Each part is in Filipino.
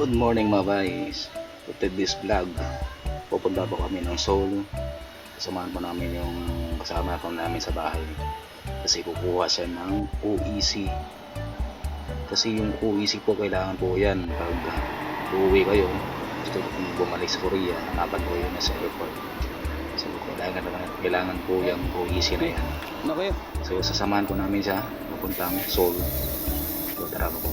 Good morning mga guys. To this vlog, pupunta po kami ng Seoul. Kasamahan po namin yung kasama po namin sa bahay. Kasi kukuha siya ng OEC. Kasi yung OEC po kailangan po yan pag uuwi kayo. Gusto kung bumalik sa Korea, dapat po yun sa airport. So kailangan, kailangan po yung OEC na yan. Ano kayo? So sasamahan po namin siya papuntang Seoul. So tara po.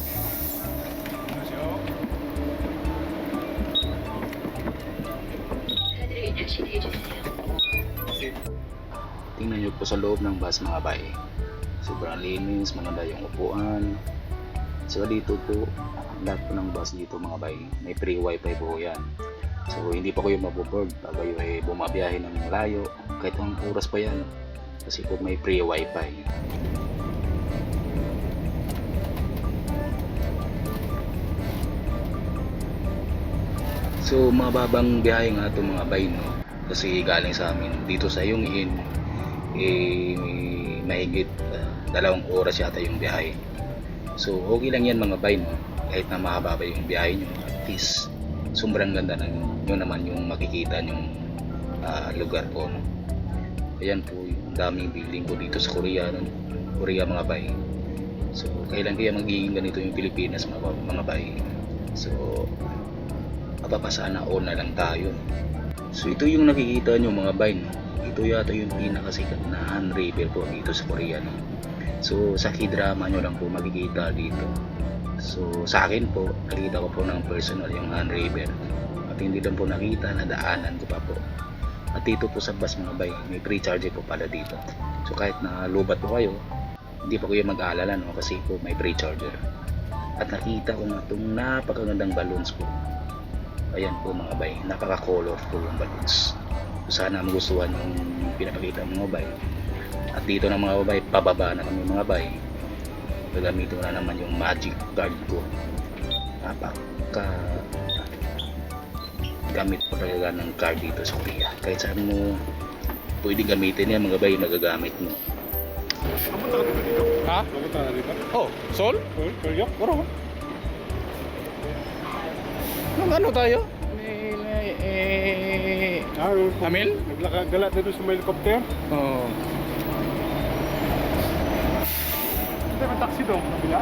Tingnan nyo po sa loob ng bus mga bay. Sobrang linis, maganda yung upuan. So dito po, lahat po ng bus dito mga bay, may free wifi po yan. So hindi pa kayo maboboard pag kayo ay bumabiyahe ng layo, kahit anong oras pa yan. Kasi po may free wifi. So mababang biyahe nga ito mga bay no. Kasi galing sa amin dito sa yung in eh, mahigit ah, dalawang oras yata yung biyahe. So okay lang yan mga bay no. Kahit na mahaba pa yung biyahe nyo, at least sobrang ganda ng yun naman yung makikita yung lugar po no. Ayan po yung daming building po dito sa Korea no. Korea mga bay. So kailan kaya magiging ganito yung Pilipinas mga, mga bay. So mapapasana all na lang tayo. So ito yung nakikita nyo mga bay, no? ito yata yung pinakasikat na Han River po dito sa Korea. No? So sa k-drama nyo lang po makikita dito. So sa akin po, nakita ko po ng personal yung Han River. At hindi lang po nakita, nadaanan ko pa po. At dito po sa bus mga bay, may free charge po pala dito. So kahit na lubat po kayo, hindi pa kayo mag-aalala no? kasi po may free charger. At nakita ko nga itong napakagandang balloons po ayan po mga bay napaka-colorful yung balloons sana magustuhan yung pinapakita ng mga bay at dito na mga bay pababa na kami mga bay gagamitin ko na naman yung magic card ko napaka gamit po talaga ng card dito sa Korea kahit saan mo pwede gamitin yan mga bay magagamit mo Kapunta ka dito? Ha? Kapunta ka dito? Oh, Sol? Oh, Korea? Nung ano tayo? Eh, eh, Ah, yung Amil? Naglakagalat na doon sa may helicopter. oh. Hindi, may taxi doon. Kabila.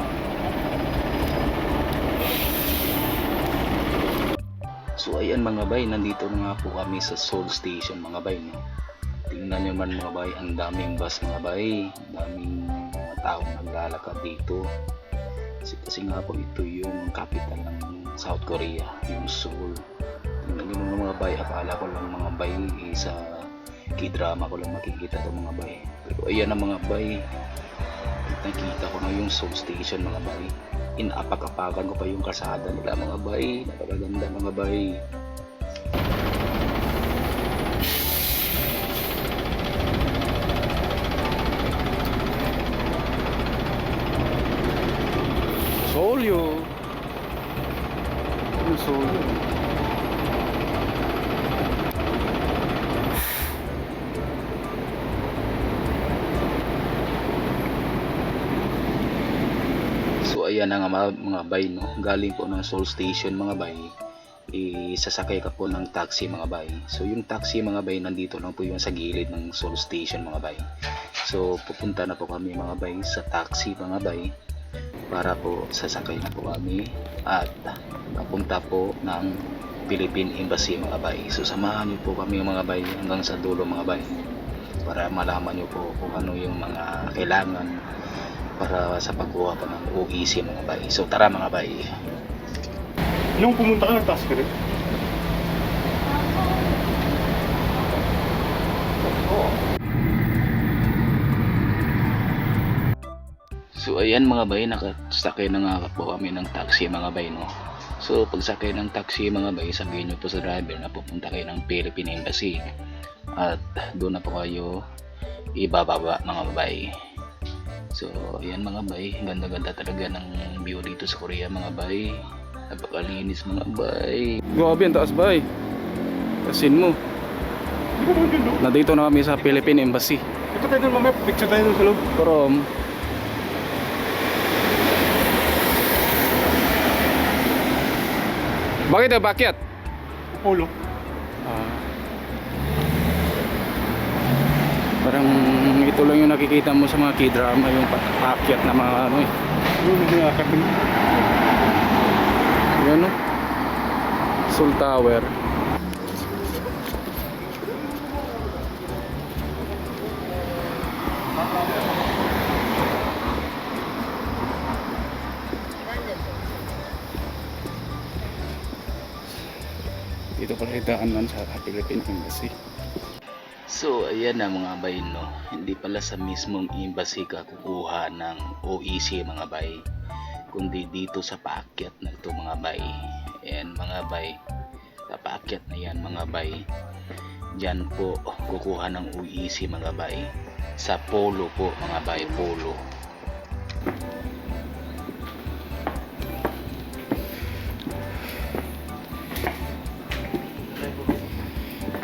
So ayan mga bay, nandito na nga po kami sa Seoul Station mga bay. No? Tingnan nyo man mga bay, ang daming bus mga bay, ang daming mga taong naglalakad dito. Kasi, kasi nga po ito yung capital ng South Korea, yung Seoul. Tingnan nyo mga bay, akala ko lang mga bay eh, sa k-drama ko lang makikita to mga bay. Pero ayan ang mga bay, nakita ko na yung Seoul Station mga bay inapak-apakan ko pa yung kalsada nila mga bay napakaganda mga bay Solyo. Ano Solyo? so ayan na nga mga, mga bay no? Galing po ng Seoul Station mga bay. Isasakay ka po ng taxi mga bay. So yung taxi mga bay nandito lang po yung sa gilid ng Seoul Station mga bay. So pupunta na po kami mga bay sa taxi mga bay para po sasakay na po kami at papunta po ng Philippine Embassy mga bay so samahan niyo po kami mga bay hanggang sa dulo mga bay para malaman niyo po kung ano yung mga kailangan para sa pagkuha pa ng OEC mga bay. So tara mga bay. Nung pumunta ka, nag-taxi ka rin? So ayan mga bay, nakasakay na nga po kami ng taxi mga bay no. So pagsakay ng taxi mga bay, sabihin nyo po sa driver na pupunta kayo ng Philippine Embassy. At doon na po kayo ibababa mga bay. So ayan mga bay, ganda-ganda talaga ng view dito sa Korea mga bay. Napakalinis mga bay. Grabe, ang taas ba eh. Kasin mo. Nandito na kami sa Philippine Embassy. Ito tayo doon mamaya, picture tayo doon sa loob. From Bakit daw bakyat? Polo. Ah. Parang ito lang yung nakikita mo sa mga k-drama, yung pat- paakyat na mga ano eh. Yun, hindi nga kapin. Yan no? Soul Tower. Yung daanan sa Philippine Embassy. So, ayan na mga bay, no? Hindi pala sa mismong embassy ka kukuha ng OEC mga bay, kundi dito sa paakyat na ito mga bay. Ayan mga bay, sa paakyat na yan mga bay. Diyan po kukuha ng OEC mga bay. Sa polo po mga bay, polo.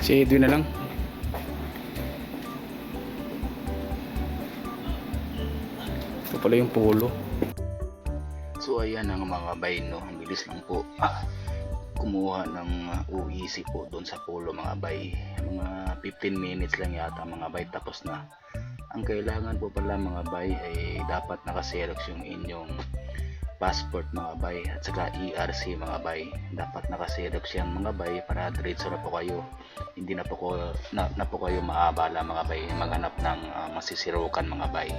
Si Edwin na lang. Ito pala yung polo. So ayan ang mga bay no, ang bilis lang po kumuha ng UEC po doon sa polo mga bay. Mga 15 minutes lang yata mga bay tapos na. Ang kailangan po pala mga bay ay dapat nakaserox yung inyong passport mga bay at saka ERC mga bay. Dapat nakaserox yan mga bay para diretso na po kayo. Hindi na po, ko, na, na po kayo maabala mga bay maghanap ng ah, masisirukan mga bay.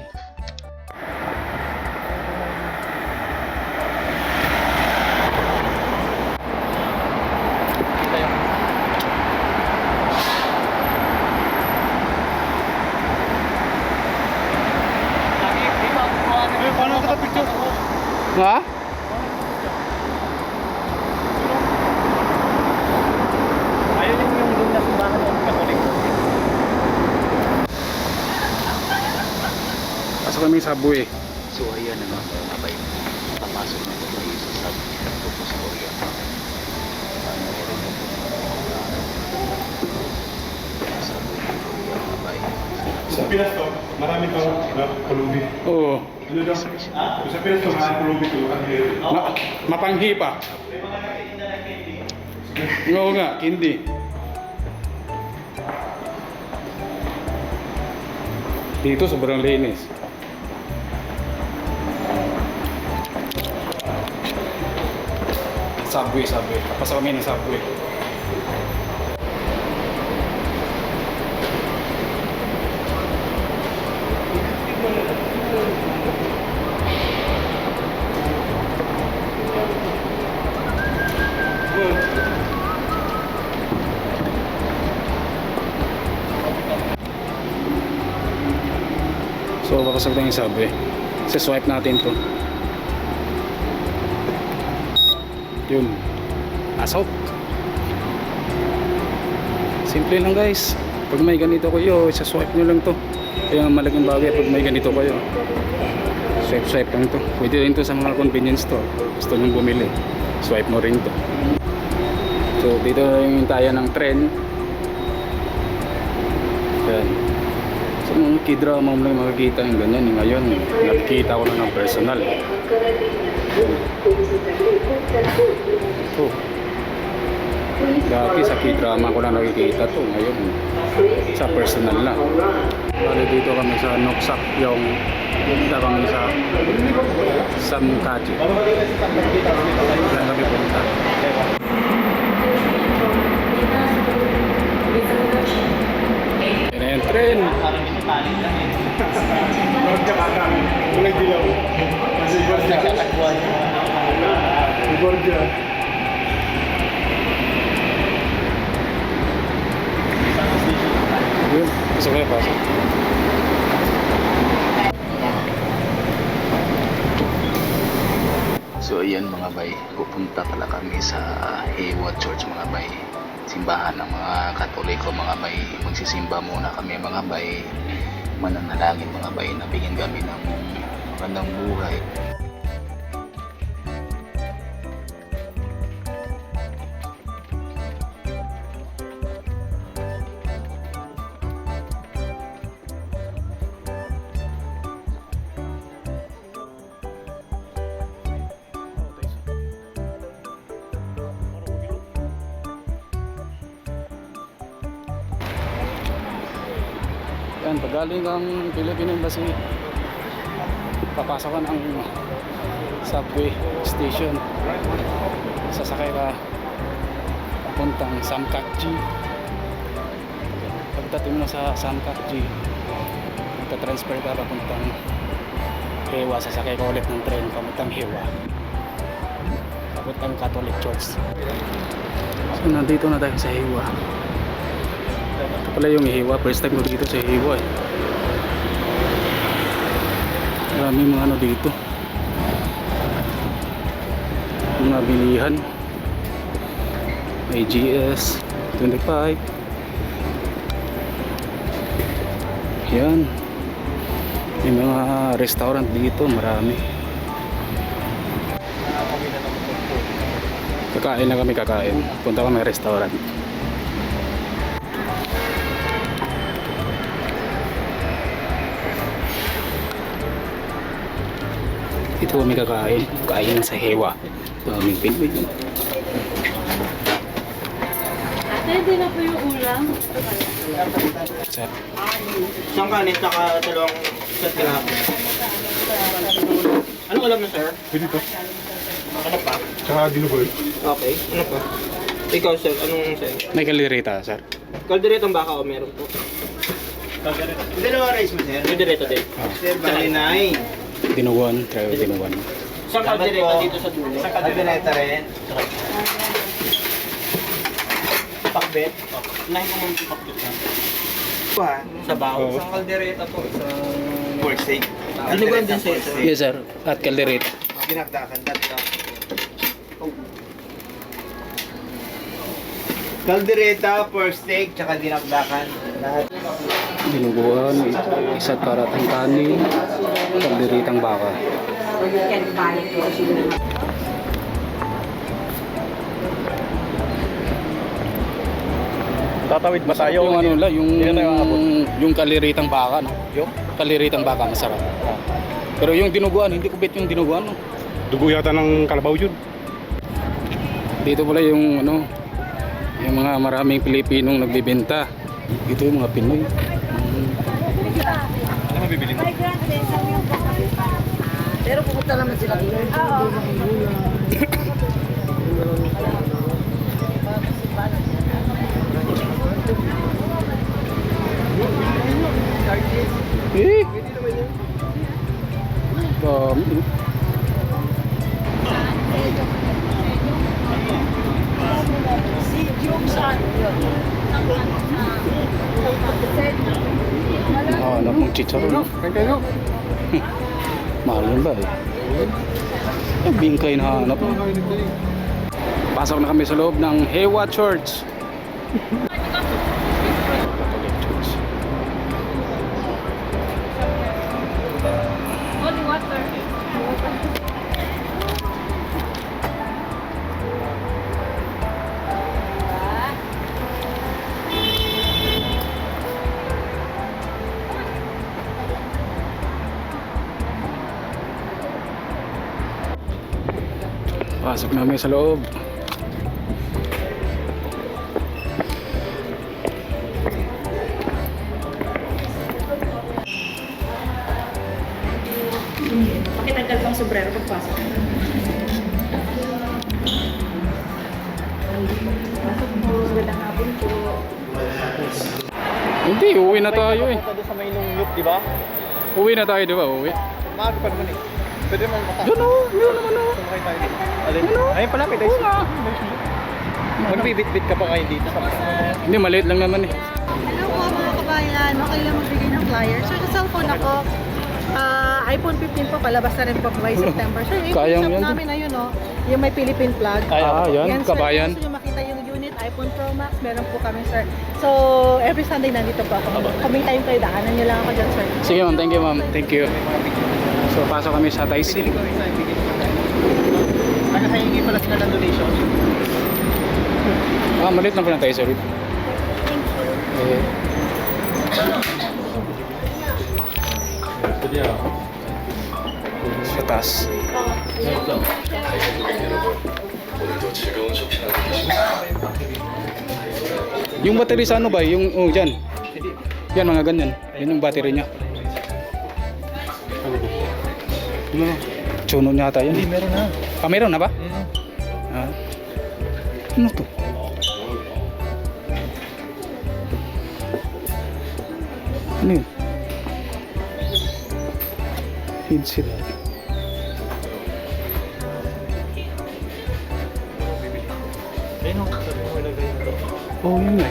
Eh, paano kita picture? Ha? Ayaw din yung na simbahan ng Katolik. Pasok kami sa subway. So ayan na nga mga bay. Papasok na tayo sa subway at po sa Korea. Ano rin po po sa Korea mga bay. Sa Pinas to, marami to na pulubi. Oo. Ano daw? Sa Pinas to. Ang hero. Ma mapanghi pa. Oo nga, kindi. Dito sobrang linis. Subway, subway. Papasok kami ng subway. Papasok tayo yung subway. Sa swipe natin to. Yun. Pasok. Simple lang guys. Pag may ganito kayo, swipe nyo lang to. Kaya malaking bagay pag may ganito kayo. Swipe swipe lang to. Pwede rin to sa mga convenience store. Gusto nyo bumili. Swipe mo rin to. So dito yung tayo ng tren. Yan. So mga kidrama mo lang makikita yung ganyan. eh. Ngayon, nakikita ko na ng personal. Ito. Dati sa kidrama ko lang nakikita to. Ngayon, sa personal na. Bali dito kami sa Noksak yung dito kami sa Samkaji. Diyan kami punta. Yan na yung tren. Gorja kakang. Kulay dilaw. Kasi Gorja. Gorja. Yun, pasok kayo, pasok. So ayan mga bay, pupunta pala kami sa Hayward Church mga bay. Simbahan ng mga Katoliko mga bay. Magsisimba muna kami mga bay. Mananalangin mga bay na bigyan kami ng magandang buhay. Galing ang Philippine Embassy, papasok ka ng subway station. Sasakay ka papuntang Samkakji. Pagdating mo sa Samkakji, magta-transfer ka papuntang Hewa. Sasakay ka ulit ng train papuntang Hewa. Papuntang Catholic Church. So, nandito na tayo sa Hewa. Pala yung Hewa. First time ko dito sa Hewa eh. Maraming mga ano dito. Mga bilihan. May GS 25. Yan. May mga restaurant dito, marami. Kakain na kami kakain. Punta kami restaurant. Dito kami kakain. Kain sa Hewa. Daming Pinoy. Ate, hindi na po yung ulam. Sa Isang kanin, tsaka dalawang set tilapia. Anong alam na, sir? Pwede to. Ano pa? Tsaka dinugoy. Okay, ano pa? Ikaw, sir, anong sa'yo? may kalirita, sir. Kalderetang baka o meron po? Kaldereta. Dalawa rice mo, sir? Kaldereta din. Sir, bali nine. Dinuguan, try dinuguan. Isang kaldereta dito sa dulo. Isang kaldereta rin. Pakbet? Nine mo mong pakbet na. Sa baho. isang kaldereta po, isang Pork steak. Dinuguan din sir. Yes, sir. At kalirita. dinagdakan. Kaldereta, pork steak, tsaka dinagdakan. Lahat. Dinuguan, isa't karatang kanin, kaliritang baka. Tatawid ba tayo? Yung ano nila, yung, aabot. yung kaliritang baka, no? Yung? Kaliritang baka, masarap. Pero yung dinuguan, hindi ko bet yung dinuguan, no? Dugo yata ng kalabaw yun. Dito pala yung ano, yung mga maraming Pilipinong nagbebenta. Dito yung mga Pinoy. Mabibili mo? Pero pupunta naman sila dito. Oo. Eh! Dami. Si Jungsan. Ah, anak mong chicharon. Mahal yun ba eh? Yung bingkay na hanap. Pasok na kami sa loob ng Hewa Church. Pasok namin sa loob. Pakitanggal pang sombrero pagpasok. Magandang hapon po. Hindi, uwi na tayo eh. Sa may nungyok, di ba? Uwi na tayo, di ba? Uwi. Maaga pa naman eh. Pwede naman maka. Yun o, yun naman o. Sumakay tayo. Alin? Ayun pala, may dice. Magbibit-bit ka pa kayo dito sa Hindi, maliit lang naman eh. Hello po mga kabayan, okay lang magbigay ng flyer. Sir, sa cellphone ako, ah, iPhone 15 po, palabas na rin po by September. Sir, yung Kaya shop yan, namin ayun, no, yung may Philippine flag. Ah, yan, sir, kabayan. Kung gusto nyo makita yung unit, iPhone Pro Max, meron po kami, sir. So, every Sunday nandito po ako. Kaming time kayo, daanan nyo lang ako dyan, sir. Sige ma'am, thank you ma'am. Thank you. So, pasok kami sa Taisi. Ano sa hingi pala sila ng donation? Ah, maliit lang pala tayo, sorry. Eh, sa taas. Yung battery sa ano ba? Yung, oh, dyan. Yan, mga ganyan. Yun yung battery niya. Ano? Tsuno niya ata yun. Hindi, meron na. Ah, meron na ba? Ah. Ano to? Ano yun? Headset. Oh, yun nga.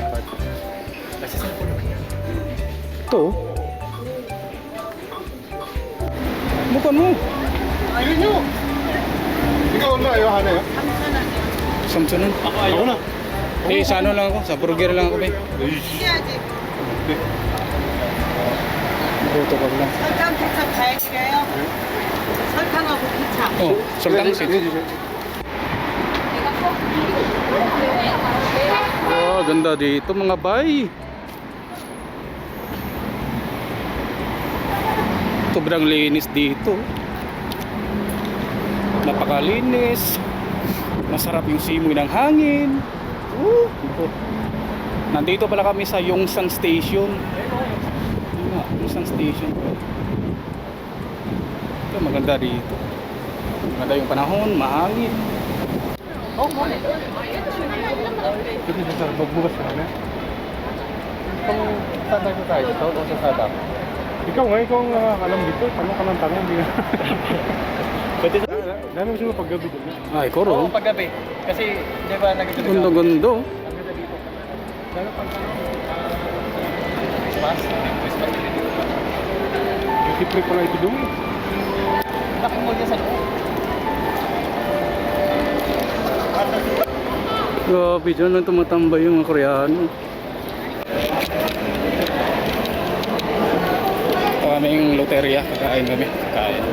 Ito. Bukan mo. Ikaw na, ayaw na yun. Samsung nun. Ako na. Eh, sa ano lang ako? Sa burger lang ako, be. Buto ko lang. 설탕 케첩 잘 드려요. 설탕하고 케찹. Oh, sultang sit. Wow, ganda dito mga bay. Sobrang linis dito. Napakalinis. Masarap yung simoy ng hangin. Woo! Ito. Nandito pala kami sa Yongsan Station. Yun nga, Yongsan Station. Ito, maganda dito. Maganda yung panahon, mahangin. Pwede sa sarap, magbukas ka na. Tatay ko tayo, ikaw o sa sada? Ikaw nga, ikaw ang alam dito. Tanong ka ng tanong, hindi nga. Pwede sa... Dami mo paggabi doon. Ay, koro. paggabi. Kasi, di ba, nagtutulog Gundo-gundo. Dami pang tanong. Christmas. Christmas. Duty free pala ito doon. Laki mo niya sa loob. Grabe, dyan lang tumatambay yung mga Koreano. Kaming loterya, kakain kami. Kakain.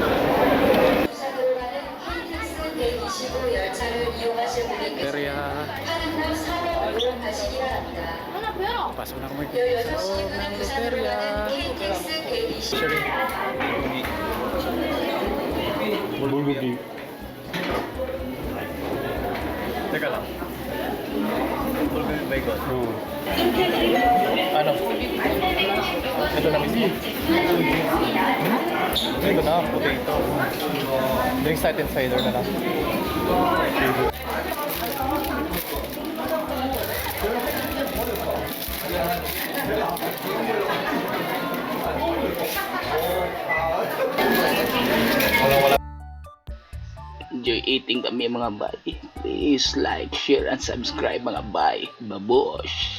Loterya. Pasok na kami. Loterya. Bulugi. Teka lang. Fulfilled by God. Ano? Ito na mismo. Ito na, potato. Drink side and cider na lang. Enjoy eating kami mga bay. Please like, share, and subscribe mga bay. Babush!